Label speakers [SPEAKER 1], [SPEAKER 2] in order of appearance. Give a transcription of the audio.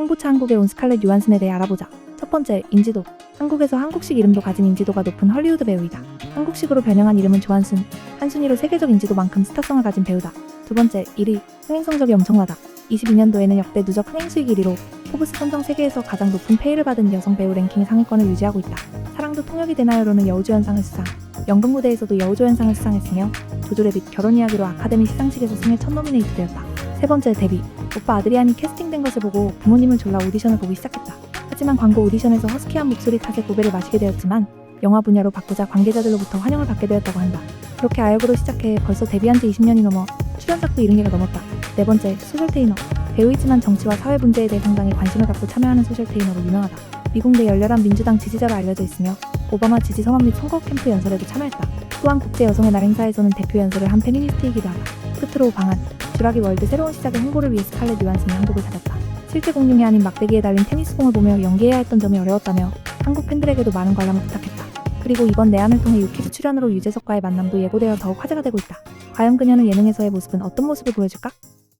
[SPEAKER 1] 홍보차 한국에 온 스칼렛 요한슨에 대해 알아보자. 첫 번째, 인지도. 한국에서 한국식 이름도 가진 인지도가 높은 헐리우드 배우이다. 한국식으로 변형한 이름은 조한순. 한 순위로 세계적 인지도만큼 스타성을 가진 배우다. 두 번째, 1위. 흥행 성적이 엄청나다. 22년도에는 역대 누적 흥행 수익 1위로 포브스 선정 세계에서 가장 높은 페이를 받은 여성 배우 랭킹 상위권을 유지하고 있다. 사랑도 통역이 되나요로는 여우조연상을 수상. 연극 무대에서도 여우조연상을 수상했으며 조조레 및 결혼 이야기로 아카데미 시상식에서 승에 첫 노미네이트 되었다. 세 번째 데뷔. 오빠 아드리안이 캐스팅된 것을 보고 부모님을 졸라 오디션을 보기 시작했다. 하지만 광고 오디션에서 허스키한 목소리 탓에 고배를 마시게 되었지만 영화 분야로 바꾸자 관계자들로부터 환영을 받게 되었다고 한다. 그렇게 아역으로 시작해 벌써 데뷔한 지 20년이 넘어 출연작도 70개가 넘었다. 네 번째, 소셜 테이너. 배우이지만 정치와 사회 문제에 대해 상당히 관심을 갖고 참여하는 소셜 테이너로 유명하다. 미국 내 열렬한 민주당 지지자로 알려져 있으며 오바마 지지 성원 및 선거 캠프 연설에도 참여했다. 또한 국제 여성의 날 행사에서는 대표 연설을 한 페미니스트이기도 하다. 끝으로 방한. 주라기 월드 새로운 시작의 홍보를 위해 스칼렛 요한슨이 한국을 찾았다. 실제 공룡이 아닌 막대기에 달린 테니스공을 보며 연기해야 했던 점이 어려웠다며 한국 팬들에게도 많은 관람을 부탁했다. 그리고 이번 내한을 통해 유퀴즈 출연으로 유재석과의 만남도 예고되어 더욱 화제가 되고 있다. 과연 그녀는 예능에서의 모습은 어떤 모습을 보여줄까?